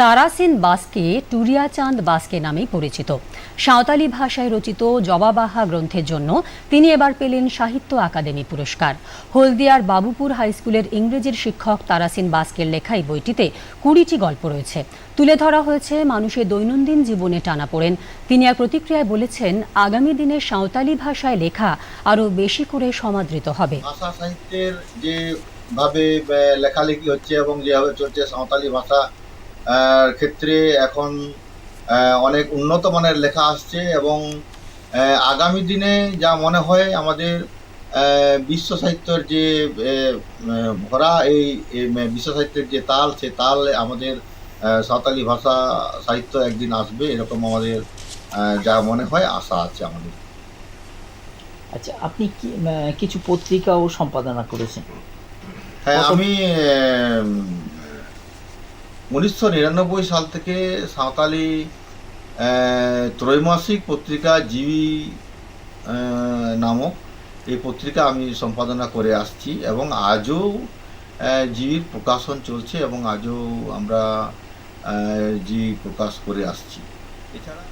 তারাসিন বাসকে টুরিয়াচাঁদ বাসকে নামেই পরিচিত। সাঁওতালি ভাষায় রচিত জবাবাহা গ্রন্থের জন্য তিনি এবার পেলেন সাহিত্য আকাদেমি পুরস্কার। হলদিয়ার বাবুপুর হাইস্কুলের ইংরেজির শিক্ষক তারাসিন বাস্কের লেখা এই বইটিতে কুড়িটি গল্প রয়েছে। তুলে ধরা হয়েছে মানুষের দৈনন্দিন জীবনে টানাপোড়েন তিনি এক প্রতিক্রিয়ায় বলেছেন, আগামী দিনে সাঁওতালি ভাষায় লেখা আরও বেশি করে সমাদৃত হবে। ভাষা সাহিত্যের যে ভাবে লেখালেখি হচ্ছে এবং যেভাবে চলছে সাঁওতালি ভাষা ক্ষেত্রে এখন অনেক উন্নত মানের লেখা আসছে এবং আগামী দিনে যা মনে হয় আমাদের বিশ্ব সাহিত্যের যে ভরা এই এই বিশ্ব সাহিত্যের যে তাল সে তাল আমাদের সাঁওতালি ভাষা সাহিত্য একদিন আসবে এরকম আমাদের যা মনে হয় আশা আছে আমাদের। আচ্ছা আপনি কি কিছু পত্রিকাও সম্পাদনা করেছেন? হ্যাঁ আমি উনিশশো নিরানব্বই সাল থেকে সাঁওতালি ত্রৈমাসিক পত্রিকা জিবি নামক এই পত্রিকা আমি সম্পাদনা করে আসছি এবং আজও জিবির প্রকাশন চলছে এবং আজও আমরা জি প্রকাশ করে আসছি। এছাড়া